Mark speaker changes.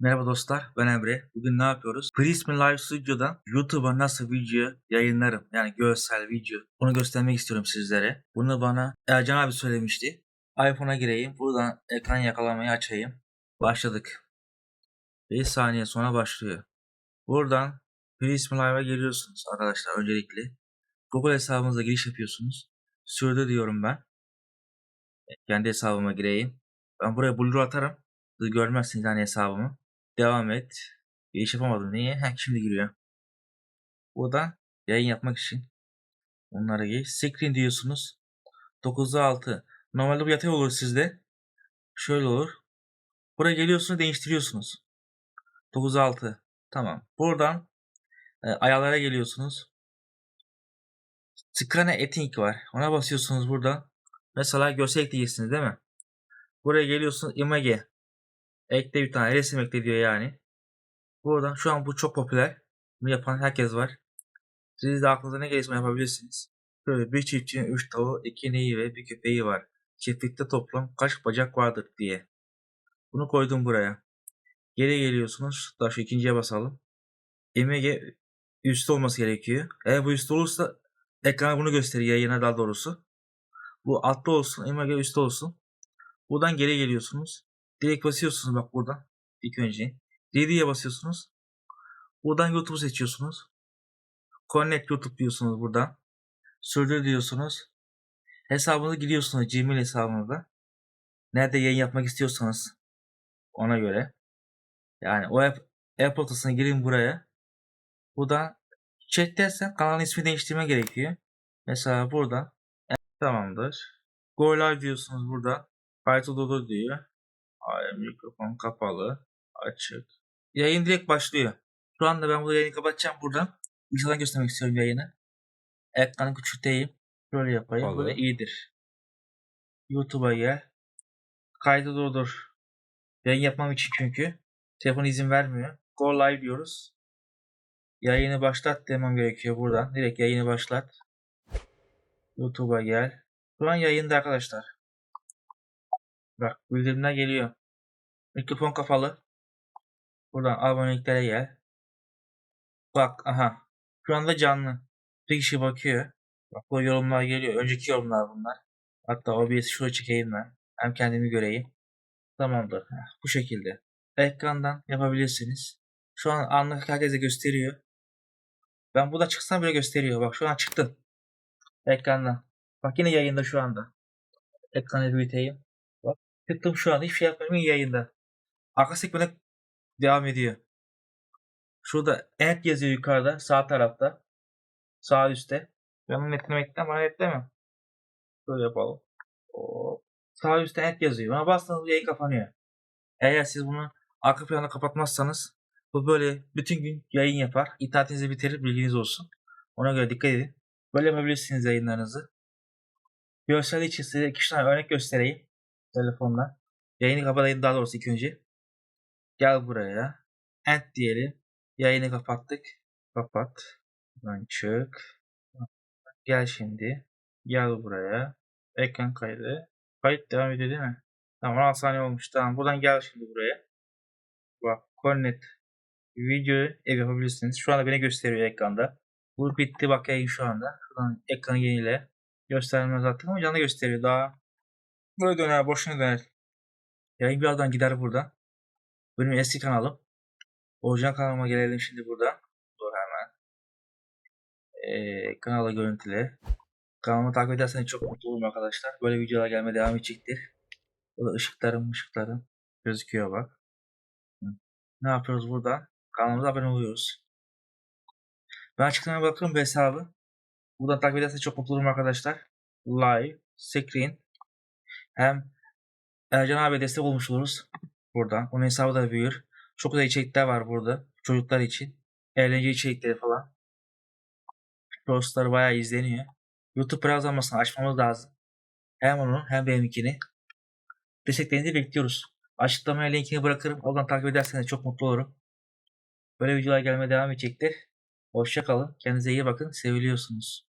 Speaker 1: Merhaba dostlar, ben Emre. Bugün ne yapıyoruz? Prism Live Studio'dan YouTube'a nasıl video yayınlarım, yani görsel video, bunu göstermek istiyorum sizlere. Bunu bana Ercan abi söylemişti. iPhone'a gireyim, buradan ekran yakalamayı açayım. Başladık. 5 saniye sonra başlıyor. Buradan Prism Live'a geliyorsunuz arkadaşlar öncelikle. Google hesabınıza giriş yapıyorsunuz. Sürdür diyorum ben. Kendi hesabıma gireyim. Ben buraya blur atarım. Siz görmezsiniz hani hesabımı. Devam et. Giriş yapamadım. Niye? Heh, şimdi giriyor. Buradan yayın yapmak için onlara geç. Screen diyorsunuz. 9'da 6. Normalde bu yatay olur sizde. Şöyle olur. Buraya geliyorsunuz değiştiriyorsunuz. 9'da 6. Tamam. Buradan e, ayarlara geliyorsunuz. Screen Etting var. Ona basıyorsunuz buradan. Mesela görsel ekleyeceksiniz değil mi? Buraya geliyorsunuz image. Ekle bir tane resim ekle diyor yani. Buradan şu an bu çok popüler. Bunu yapan herkes var. Siz de aklınıza ne gelirse yapabilirsiniz. Böyle bir çiftçinin 3 tavuğu, 2 neyi ve bir köpeği var. Çiftlikte toplam kaç bacak vardır diye. Bunu koydum buraya. Geri geliyorsunuz. Daha şu ikinciye basalım. Image üstte olması gerekiyor. Eğer bu üstte olursa ekrana bunu gösteriyor yayına daha doğrusu. Bu altta olsun, image üstte olsun. Buradan geri geliyorsunuz. Direkt basıyorsunuz bak buradan. İlk önce. 7'ye basıyorsunuz. Buradan YouTube seçiyorsunuz. Connect YouTube diyorsunuz buradan. Sürdür diyorsunuz. Hesabınıza giriyorsunuz Gmail hesabınıza. Nerede yayın yapmak istiyorsanız ona göre. Yani o app, app girin buraya. Buradan chat dersen kanalın ismi değiştirme gerekiyor. Mesela burada tamamdır. Go live diyorsunuz burada. Kayıt olur diyor. Hayır, mikrofon kapalı. Açık. Yayın direkt başlıyor. Şu anda ben bu yayını kapatacağım buradan. Bilgisayardan göstermek istiyorum yayını. Ekranı küçülteyim. Böyle yapayım.
Speaker 2: Olur.
Speaker 1: Böyle iyidir. YouTube'a gel. Kaydı durdur. Yayın yapmam için çünkü. Telefon izin vermiyor. Go live diyoruz. Yayını başlat demem gerekiyor buradan. Direkt yayını başlat. YouTube'a gel. Şu an yayında arkadaşlar. Bak bildirimler geliyor. Mikrofon kapalı. Buradan aboneliklere gel. Bak aha. Şu anda canlı. Bir kişi bakıyor. Bak bu yorumlar geliyor. Önceki yorumlar bunlar. Hatta OBS'i şuraya çekeyim ben. Hem kendimi göreyim. Tamamdır. Bu şekilde. Ekrandan yapabilirsiniz. Şu an anlık herkese gösteriyor. Ben burada çıksam bile gösteriyor. Bak şu an çıktım. Ekrandan. Bak yine yayında şu anda. Ekranı büyüteyim. Bak tıktım şu an. Hiçbir şey yapmıyorum. Yayında. Arka sekmene devam ediyor. Şurada add yazıyor yukarıda. Sağ tarafta. Sağ üstte. Ben onu netlemekten bana netleme. Böyle yapalım. Hop. Sağ üstte add yazıyor. Ona bastığınız yayın kapanıyor. Eğer siz bunu arka planda kapatmazsanız bu böyle bütün gün yayın yapar. İnternetinizi bitirir bilginiz olsun. Ona göre dikkat edin. Böyle yapabilirsiniz yayınlarınızı. Görsel için size iki tane örnek göstereyim. Telefonla. Yayını kapatayım daha doğrusu ilk önce. Gel buraya. End diyelim. Yayını kapattık. Kapat. Buradan çık. Gel şimdi. Gel buraya. Ekran kaydı. Kayıt devam ediyor değil mi? Tamam 16 saniye olmuş. Tamam buradan gel şimdi buraya. Bak Connect videoyu ev yapabilirsiniz. Şu anda beni gösteriyor ekranda. Bu bitti bak yayın şu anda. Şuradan ekranı yenile. Göstermez zaten ama canlı gösteriyor daha. Böyle döner boşuna döner. Yayın birazdan gider buradan. Benim eski kanalım. Orijinal kanalıma gelelim şimdi burada. Dur hemen. Ee, kanala görüntüle. Kanalımı takip ederseniz çok mutlu olurum arkadaşlar. Böyle videolar gelmeye devam edecektir. Burada ışıklarım ışıklarım gözüküyor bak. Ne yapıyoruz burada? Kanalımıza abone oluyoruz. Ben açıklamaya bırakırım bu hesabı. Buradan takip ederseniz çok mutlu olurum arkadaşlar. Live, screen. Hem Ercan abi destek olmuş oluruz. Buradan. Onun hesabı da büyür. Çok güzel içerikler var burada. Çocuklar için. Eğlence içerikleri falan. Dostları bayağı izleniyor. YouTube programlamasını açmamız lazım. Hem onu hem benimkini. Desteklerinizi bekliyoruz. Açıklamaya linkini bırakırım. Oradan takip ederseniz çok mutlu olurum. Böyle videolar gelmeye devam edecektir. Hoşça kalın. Kendinize iyi bakın. Seviliyorsunuz.